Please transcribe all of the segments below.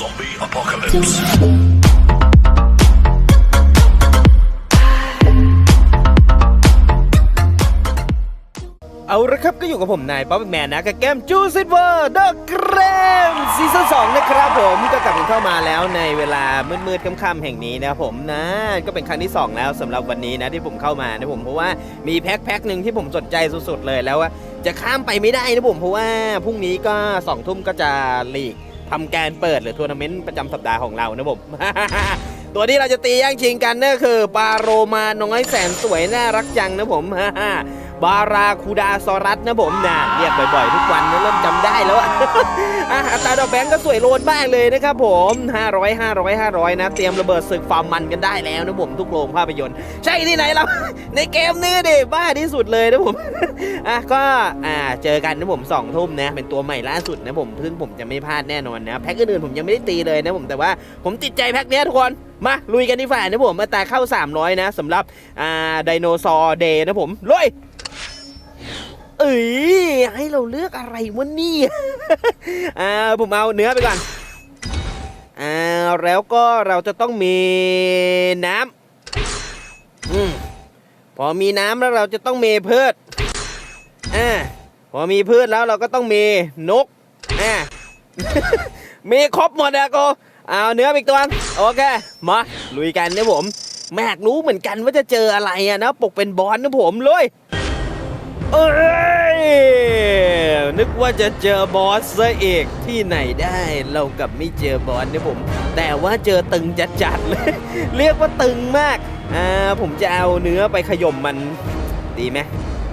Zombie apocalypse. เอาละครับก็อยู่กับผมนายป๊อปแมนนะกับเกมจูซิเวอร์เดอะเกรมซีซั่นสองนะครับผมก็กลับกันเข้ามาแล้วในเวลามืดๆค่ำๆแห่งนี้นะครับผมนะ ก็เป็นครั้งที่ 2 แล้วสำหรับวันนี้นะที่ผมเข้ามานะผมเพราะว่ามีแพ็คแพ็คหนึ่งที่ผมสนใจสุดๆเลยแล้วว่าจะข้ามไปไม่ได้นะผมเพราะว่าพรุ่งนี้ก็2องทุ่มก็จะลีก ทำการเปิดหรือทัวร์นาเมนต์ประจำสัปดาห์ของเรานะผม ตัวที่เราจะตีแย่งชิงกันนั่นคือปาโรมาน้อยแสนสวยน่ารักจังนะผม บาราคูดาซอรัสนะผมนะเรียกบ่อยๆ ทุกวันนะเริ่มจำได้แล้วอะอะอัตราดอกแบงก์ก็สวยโลนมากเลยนะครับผม 500 500 500 นะ เตรียมระเบิดศึกฟาร์มมันกันได้แล้วนะผมทุกโรงภาพยนตร์ ใช่ที่ไหนเราในเกมนี้ดิบ้าที่สุดเลยนะผมอะก็อ่าเจอกันนะผมสองทุ่มนะเป็นตัวใหม่ล่าสุดนะผมซึ่งผมจะไม่พลาดแน่นอนนะแพ็คอื่นๆผมยังไม่ได้ตีเลยนะผมแต่ว่าผมติดใจแพ็คเนี้ยทุกคน มาลุยกันดีฝ่านะผมมาตราเข้า 300 นะสำหรับอ่าไดโนเสาร์เดย์นะผมลุยเอ้ยให้เราเลือกอะไรวะเนี่ยอ่าผมเอาเนื้อไปก่อนอ่าแล้วก็เราจะต้องมีน้ำอืมพอมีน้ำแล้วเราจะต้องมีพืชอ่าพอมีพืชแล้วเราก็ต้องมีนกอ่ามีครบหมดอะโก เอาเนื้ออีกตัวโอเคมาลุยกันนะผมแม่อยากรู้เหมือนกันว่าจะเจออะไรอะนะปกเป็นบอลนะผมเลยเอ้ยนึกว่าจะเจอบอสซะเอกที่ไหนได้เรากับไม่เจอบอสเนี่ยผม แต่ว่าเจอตึงจัดๆเลยเรียกว่าตึงมากอ่าผมจะเอาเนื้อไปขย่มมันดีไหม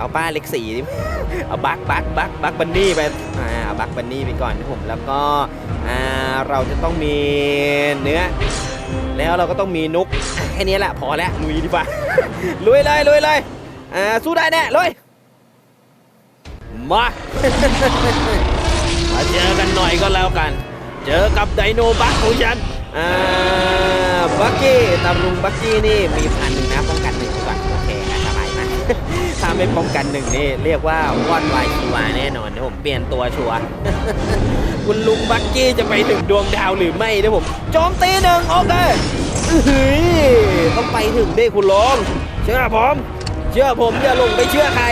เอาป้าเล็กสีเอาบักบักบักบักบันนี่ไปอ่าเอาบักบันนี่ไปก่อนนะผมแล้วก็อ่าเราจะต้องมีเนื้อ แล้วเราก็ต้องมีนุกแค่นี้แหละพอแล้วลุยดีกว่าลุยเลยลุยเลยอ่าสู้ได้แน่ลุยมามาเจอกันหน่อยก็แล้วกัน เจอกับไดโนบักของฉันอ่าบักกี้ตารุงบักกี้นี่มีพันหนึ่งนะป้อง ถ้าไม่ป้องกันหนึ่งนี่เรียกว่าวอดวายชีวาแน่นอนนะผมเปลี่ยนตัวชัวร์คุณลุงบักกี้จะไปถึงดวงดาวหรือไม่นะผมโจมตีหนึ่งโอเคอื้อหือต้องไปถึงดิคุณลุงเชื่อผมเชื่อผมอย่าลงไปเชื่อใคร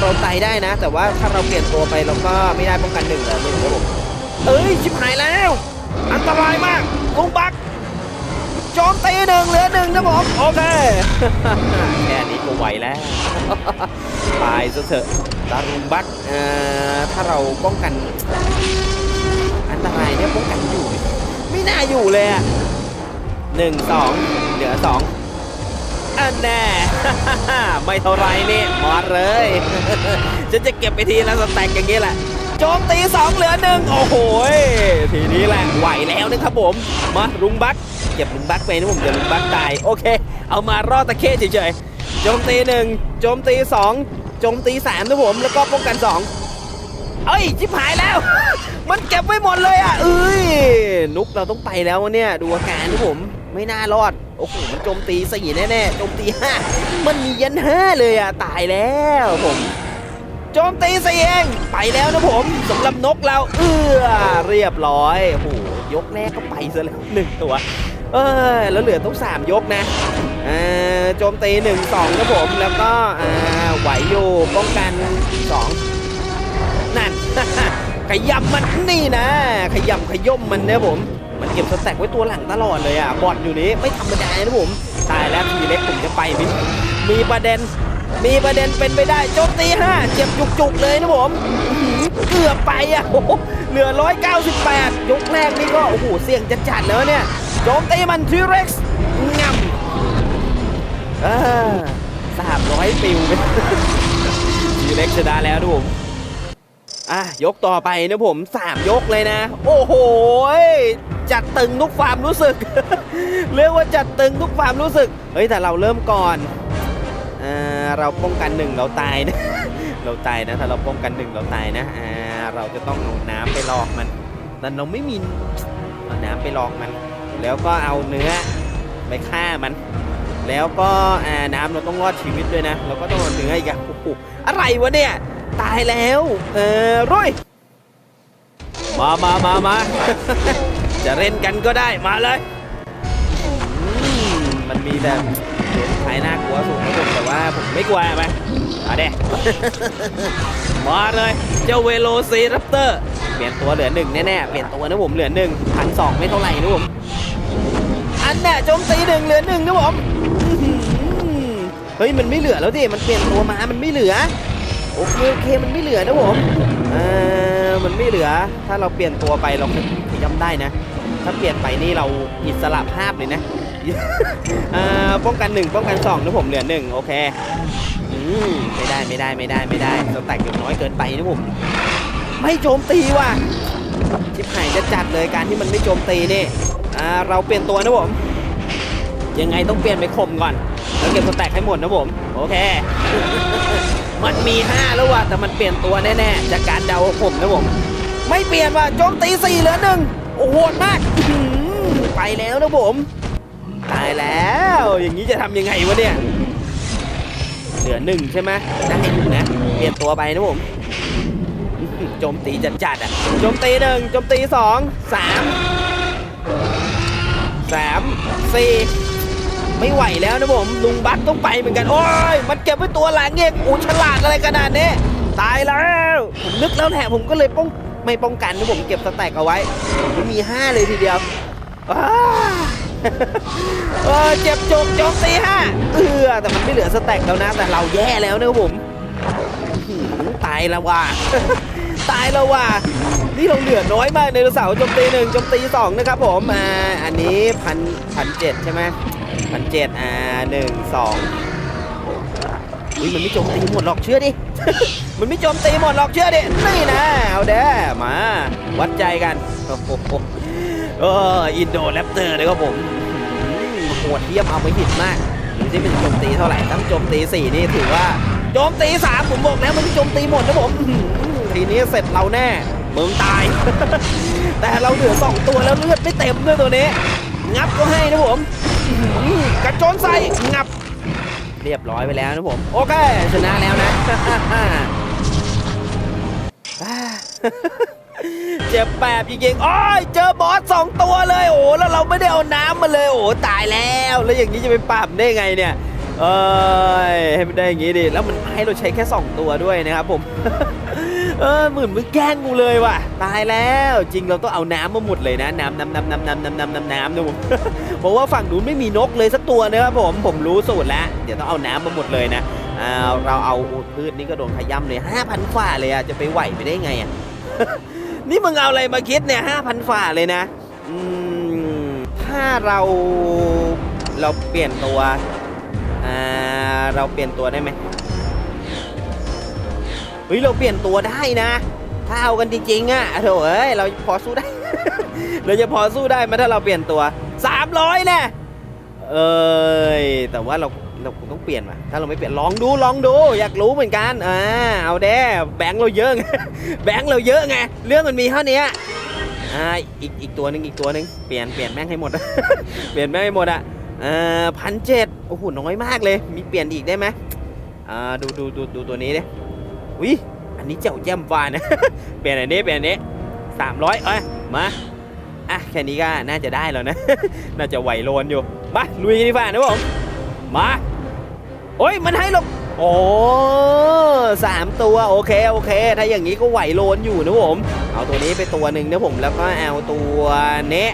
เราไต่ได้นะ แต่ว่าถ้าเราเปลี่ยนตัวไปเราก็ไม่ได้ป้องกันหนึ่งเลยหนึ่งครับผมเอ้ยชิบหายแล้ว อันตรายมากลุงบัก โจมตีหนึ่งเหลือหนึ่งนะผมโอเคแค่นี้ก็ไหวแล้ว ตายซะเถอะตาลุงบักเอ่อถ้าเราป้องกัน อันตรายเนี่ยป้องกันอยู่ ไม่น่าอยู่เลยอะหนึ่งสองเหลือสองอันแน่ ไม่เท่าไรนี่หมดเลย ฉันจะเก็บไปทีละสแต็กอย่างนี้แหละ โจมตีสองเหลือหนึ่งโอ้โหทีนี้แหละไหวแล้วนะครับผม มาลุงบักเก็บลุงบักไปนะผมเดี๋ยวลุงบักตาย โอเค เอามารอดตะเข้เฉยๆโจมตีหนึ่งโจมตีสองโจมตีสามนะผมแล้วก็ป้องกันสองเอ้ยชิบหายแล้ว มันเก็บไว้หมดเลยอะเอ้ยนุกเราต้องไปแล้วเนี่ยดูอาการนะผมไม่น่ารอดโอ้โหมันโจมตีสี่แน่ๆโจมตีห้ามันมียันห้าเลยอะตายแล้วผม โจมตีสี่เองไปแล้วนะผมสำหรับนกเราเอื้อเรียบร้อยโอ้โหยกแรกก็ไปซะแล้วหนึ่งตัว เออแล้วเหลือต้องสามยกนะอ่าโจมตีหนึ่งสองนะผมแล้วก็อ่าไหวอยู่ป้องกันสองนั่นขยำมันนี่นะ ขยำขย่มมันนี่ยผม มันเก็บสแต็กไว้ตัวหลังตลอดเลยอะบอดอยู่นี้ไม่ธรรมดานะผม ตายแล้วทีเล็กผมจะไปมีประเด็น มีประเด็นเป็นไปได้โจมตีห้าเจ็บจุกๆเลยนะผมเกือบไปอะโอ้โหเหลือ 198 ยกแรกนี่ก็ โอ้โห เสี่ยงจะจัดแล้วเนี่ย โจมตีมันทีเร็กซ์งำเออสามร้อยปิวไปทีเล็กชนะแล้วนะผมอะ ยกต่อไปนะผมสามยกเลยนะ โอ้โห จัดตึงทุกความรู้สึก เรียกว่าจัดตึงทุกความรู้สึก เฮ้ย แต่เราเริ่มก่อน เราป้องกันหนึ่งเราตายนะ เราตายนะถ้าเราป้องกันหนึ่งเราตายนะเราจะต้องเอาน้ำไปหลอกมันแต่เราไม่มีเอาน้ำไปหลอกมัน แล้วก็เอาเนื้อไปฆ่ามัน แล้วก็น้ำเราต้องรอดชีวิตด้วยนะเราก็ต้องเอาเนื้ออีกอะโอ้โหอะไรวะเนี่ยตายแล้วเออรุ่ยมามามามาจะเล่นกันก็ได้มาเลยมมันมีแต่ วสุดท้ายน่ากลัวสุดนะผมแต่ว่าผมไม่กลัวไปมาเด้ มาเลย เจ้าเวโลซีรัปเตอร์ เปลี่ยนตัวเหลือหนึ่งแน่ๆ เปลี่ยนตัวนะผมเหลือหนึ่งพันสองไม่เท่าไหร่นะผม อันน่ะโจมตีหนึ่งเหลือหนึ่งนะผมเฮ้ยมันไม่เหลือแล้วดิมันเปลี่ยนตัวมา มันไม่เหลือ โอเคโอเคมันไม่เหลือนะผมเออมันไม่เหลือ ถ้าเราเปลี่ยนตัวไปเราขย้ำได้นะ ถ้าเปลี่ยนไปนี่เราอิสระภาพเลยนะ อ่อป้องกันหนึ่งป้องกันสองนะผมเหลือหนึ่งโอเคอืมไม่ได้ไม่ได้ไม่ได้ไม่ได้สแต็กอยู่น้อยเกินไปนะผม ไม่โจมตีว่ะชิบหายจะจัดเลยการที่มันไม่โจมตีนี่อ่าเราเปลี่ยนตัวนะผมยังไงต้องเปลี่ยนไปข่มก่อนแล้วเก็บสแต็กให้หมดนะผม โอเค มันมี 5 แล้วว่ะแต่มันเปลี่ยนตัวแน่ๆจากการเดาผมนะผม ไม่เปลี่ยนว่ะโจมตี4เหลือหนึ่งโอ้โหดมากไปแล้วนะผม ตายแล้ว อย่างนี้จะทำยังไงวะเนี่ย เหลือหนึ่งใช่ไหมได้อยู่นะ เปลี่ยนตัวไปนะผมโจมตีจัดจัดอะ โจมตีหนึ่งโจมตีสองสามสามสี่ไม่ไหวแล้วนะผม ลุงบักต้องไปเหมือนกัน โอ้ย มันเก็บไว้ตัวหลังเองอูฉลาดอะไรขนาดนี้ ตายแล้ว ผมนึกแล้วแหละผมก็เลยป้องไม่ป้องกันนะผมเก็บสแต็กเอาไว้ผมมีห้าเลยทีเดียวอ้า เออเจ็บจกโจมตีห้าเออแต่มันไม่เหลือสแต็กแล้วนะ แต่เราแย่แล้วนะครับผมตายแล้วว่ะตายแล้วว่ะนี่เราเหลือน้อยมากในเสาร์โจมตีหนึ่งโจมตีสองนะครับผมอ่าอันนี้พันพันเจ็ดใช่ไหมพันเจ็ดอ่าหนึ่งสองอุ้ยมันไม่โจมตีหมดหรอกเชื่อดิ มันไม่โจมตีหมดหรอกเชื่อดิ นี่นะ เอาเด้อมา วัดใจกันโอ้โห เอออินโดแรปเตอร์เลยครับผมโหดเทียมเอาไปหิดมากดูที่เป็นโจมตีเท่าไหร่ทั้งโจมตีสี่นี่ถือว่าโจมตีสามผมบอกแล้วมันโจมตีหมดนะผมทีนี้เสร็จเราแน่มึงตาย แต่เราเหลือสองตัวแล้วเลือดไม่เต็มด้วยตัวนี้ งับก็ให้นะผมกระโจนใส่งับ เรียบร้อยไปแล้วนะผม โอเคชนะแล้วนะ เจ็บแปบจริงๆโอ้ยเจอบอสสองตัวเลยโอ้โหแล้วเราไม่ได้เอาน้ำมาเลยโอ้โหตายแล้ว แล้วอย่างนี้จะไปปราบได้ไงเนี่ยเอ้ยให้มันได้อย่างนี้ดิแล้วมันให้เราใช้แค่ 2 ตัวด้วยนะครับผม เออเหมือนมึงแกล้งกูเลยว่ะ ตายแล้วจริงเราต้องเอาน้ำมาหมดเลยนะ น้ำน้ำน้ำน้ำน้ำน้ำน้ำน้ำน้ำนะผมเพราะว่าฝั่งนู้นไม่มีนกเลยสักตัวนะครับผมผมรู้สูตรแล้ว เดี๋ยวต้องเอาน้ำมาหมดเลยนะเราเอาพืชนี่ก็โดนขย้ำเลย5,000ฝ่าเลยอะจะไปไหวไปได้ไงอะ นี่มึงเอาอะไรมาคิดเนี่ยห้าพันฝ่าเลยนะถ้าเราเราเปลี่ยนตัวอ่าเราเปลี่ยนตัวได้ไหมเฮ้ยเราเปลี่ยนตัวได้นะ ถ้าเอากันจริงๆอะโถเอ้ยเราพอสู้ได้ เราจะพอสู้ได้ไหมถ้าเราเปลี่ยนตัว300แน่เอ้ยแต่ว่าเรา เราคงต้องเปลี่ยนว่ะถ้าเราไม่เปลี่ยนลองดูลองดู อยากรู้เหมือนกันอ่าเอาเด้แบงค์เราเยอะไงแบงค์เราเยอะไงเรื่องมันมีเท่านี้อ่าอีกอีกตัวหนึ่งอีกตัวหนึ่งเปลี่ยนเปลี่ยนแม่งให้หมดเปลี่ยนแม่งให้หมดอะเอ่อพันเจ็ดโอ้โหน้อยมากเลย มีเปลี่ยนอีกได้ไหมอ่าดูดูดูดูตัวนี้ดิอุ้ยอันนี้เจ้าแจ่มวานนะเปลี่ยนอันนี้เปลี่ยนอันนี้สามร้อยเอ้ยมาอะแค่นี้ก็น่าจะได้แล้วนะ น่าจะไหวโลนอยู่มาลุยกันดีกว่านะผมมา โอ้ยมันให้เราโอ้สามตัวโอเคโอเค ถ้าอย่างนี้ก็ไหวโลนอยู่นะผม เอาตัวนี้ไปตัวหนึ่งนะผมแล้วก็เอาตัวเนี้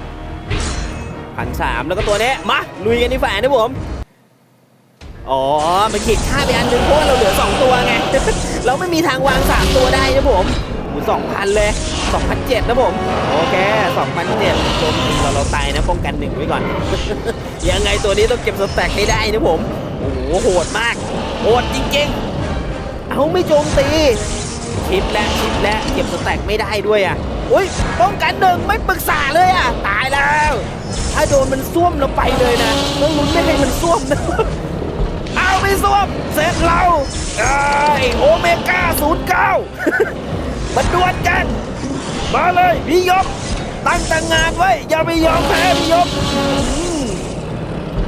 พันสามแล้วก็ตัวเนี้มาลุยกันดีกว่านะผมอ๋อ มันขีดค่าไปอันหนึ่งเพราะเราเหลือ 2 ตัวไง เราไม่มีทางวาง 3 ตัวได้นะผมสองพันเลย2,007นะผม โอเค2,007โจมตีเราเราตายนะป้องกันหนึ่งไว้ก่อน ยังไงตัวนี้ต้องเก็บสแต็กให้ได้นะผม โหดมาก โหดจริงๆ เอาไม่โจมตี ชิปและชิปและเก็บสแต็กไม่ได้ด้วยอะอุ้ยป้องกันหนึ่งไม่ปรึกษาเลยอะ ตายแล้ว ถ้าโดนมันส้วมเราไปเลยนะต้องลุ้นไม่ให้มันส้วมนะเอาไปส้วมเสร็จเราไอ้โอเมก้าศูนย์เก้ามาดวลกัน มาเลยพี่ยกตั้งแต่งงานไว้ อย่าไปยอมแพ้พี่ยก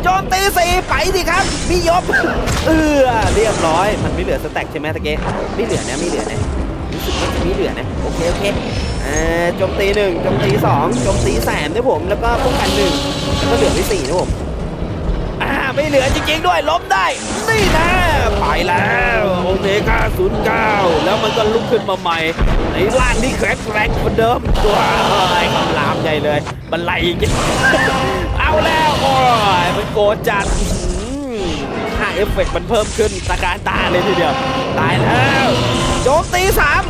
โจมตีสี่ไปสิครับ พี่ยกเออเรียบร้อย มันไม่เหลือสแต็กใช่ไหมตะเกีไม่เหลือนะไม่เหลือนะรู้สึกว่าจะไม่เหลือนะโอเคโอเคอ่อ่าโจมตีหนึ่งโจมตีสองโจมตีสามนะผมแล้วก็ป้องกันหนึ่งแล้วก็เหลือที่สี่นะผมอ่าไม่เหลือจริงๆด้วยล้มได้ นี่นะไปแล้วโอเมก้าศูนย์เก้าแล้วมันก็ลุกขึ้นมาใหม่ ในร่างที่แข็งแรงเหมือนเดิมตัวไอ้คำรามใหญ่เลยบันไลอีกเอาแล้ว ยมันโกจัดอื้อหือค่าเอฟเฟกต์มันเพิ่มขึ้นตาการตาเลยทีเดียว ตายแล้วโจมตีสาม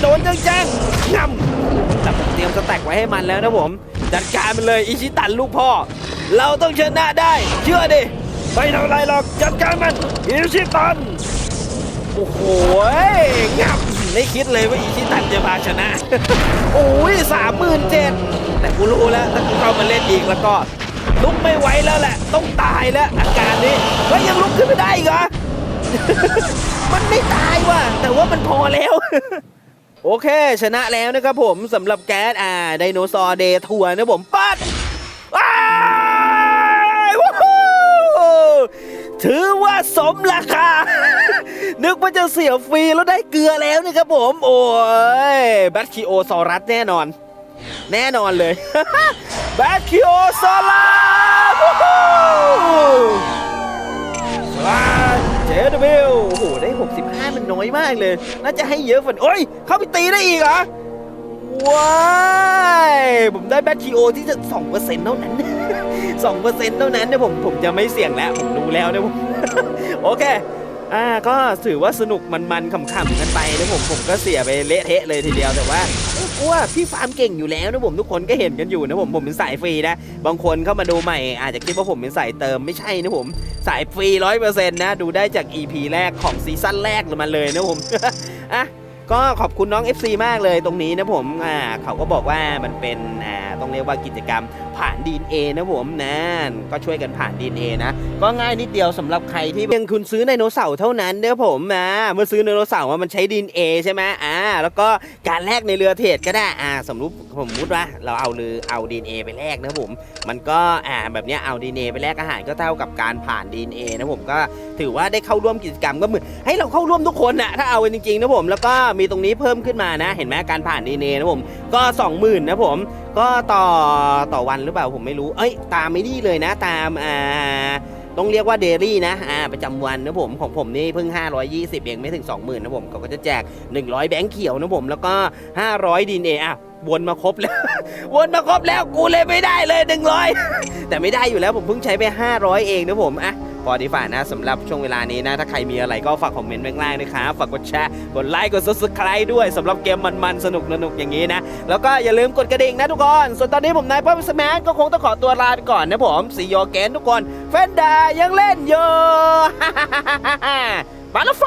โดนจังจังๆงำแต่ผมเตรียมสแต็กไว้ให้มันแล้วนะผม จัดการมันเลยอิชิตันลูกพ่อ เราต้องชนะได้ เชื่อดิไม่ทำไรหรอกจัดการมันอิชิตันโอ้โหงับไม่คิดเลยว่าอีชิตันจะมาชนะ โอ้ยสามหมื่นเจ็ดแต่กูรู้แล้วถ้ากูเข้ามาเล่นอีกแล้วก็ ลุกไม่ไหวแล้วแหละ ต้องตายแล้วอาการนี้เฮ้ยยังลุกขึ้นไม่ได้อีกเหรอ มันไม่ตายว่ะ แต่ว่ามันพอแล้ว โอเค ชนะแล้วนะครับผมสำหรับแก๊สอ่าไดโนเสาร์เดย์ทัวร์นะผมปัดว้าวู้ฮู้ถือว่าสมราคา นึกว่าจะเสียฟรีแล้วได้เกลือแล้วนี่ครับผม โอ้ย แบทคิโอซอรัสแน่นอน แน่นอนเลย แบทคิโอซอรัสวู้ฮู้ว้าเจดวิลโอ้โห ได้ 65 มันน้อยมากเลย น่าจะให้เยอะฝันโอ้ย เข้าไปตีได้อีกเหรอ ว้ายผมได้แบทคิโอที่จะ2%เท่านั้น 2%เท่านั้นเนี่ยผมผมจะไม่เสี่ยงแล้ว ผมดูแล้วเนี่ยผม โอเคอ่าก็ถือว่าสนุกมันๆขำๆกันไปนะผมผมก็เสียไปเละเทะเลยทีเดียวแต่ว่า อ้ยกูว่าพี่ฟาร์มเก่งอยู่แล้วนะผมทุกคนก็เห็นกันอยู่นะผมผมเป็นสายฟรีนะ บางคนเข้ามาดูใหม่ อาจจะคิดว่าผมเป็นสายเติมไม่ใช่นะผม สายฟรีร้อยเปอร์เซ็นต์นะ ดูได้จาก EP แรกของซีซั่นแรกมาเลยนะผมอะก็ขอบคุณน้อง FC มากเลยตรงนี้นะผมอ่าเขาก็บอกว่ามันเป็นอ่าต้องเรียกว่ากิจกรรม ผ่าน DNA นะผมนั่นก็ช่วยกันผ่าน DNA นะ ก็ง่ายนิดเดียวสำหรับใครที่เพียงคุณซื้อไดโนเสาร์เท่านั้นเด้อผมนะเมื่อซื้อไดโนเสาร์ว่ามันใช้ DNA ใช่ไหมอ่า แล้วก็การแลกในเรือเทรดก็ได้อ่าสมมติสมมติว่าเราเอาเรือเอา DNA ไปแลกนะผม มันก็อ่าแบบนี้เอา DNA ไปแลกอาหารก็เท่ากับการผ่าน DNA นะผมก็ถือว่าได้เข้าร่วมกิจกรรมก็เหมือนให้เราเข้าร่วมทุกคนนะถ้าเอาจริงๆนะผมแล้วก็มีตรงนี้เพิ่มขึ้นมานะ เห็นไหมการผ่าน DNA นะผมก็ 20,000นะผม ก็ต่อต่อวันหรือเปล่าผมไม่รู้ เอ้ย ตามไม่นี่เลยนะ ตามอ่าต้องเรียกว่าเดลี่นะ อ่า ประจำวันนะผม ของผมนี่เพิ่ง 520 เองไม่ถึง 20,000นะผมเขาก็จะแจก 100 แบงค์เขียวนะผม แล้วก็ 500ดินเออะ วนมาครบแล้ว วนมาครบแล้วกูเลยไม่ได้เลย 100 แต่ไม่ได้อยู่แล้วผมเพิ่งใช้ไป 500 เองนะผมอะพอดีฝ่านะสำหรับช่วงเวลานี้นะ ถ้าใครมีอะไรก็ฝากคอมเมนต์ไว้ข้างล่างนะครับ ฝากกดแชร์ กดไลค์กด subscribe ด้วยสำหรับเกมมันๆ สนุกสนุกๆอย่างนี้นะ แล้วก็อย่าลืมกดกระดิ่งนะทุกคน ส่วนตอนนี้ผมนายพ่อสแมนก็คงต้องขอตัวลาไปก่อนนะผมสีโยเกนทุกคนเฟนดายังเล่นอยู่บัตเตอร์ไฟ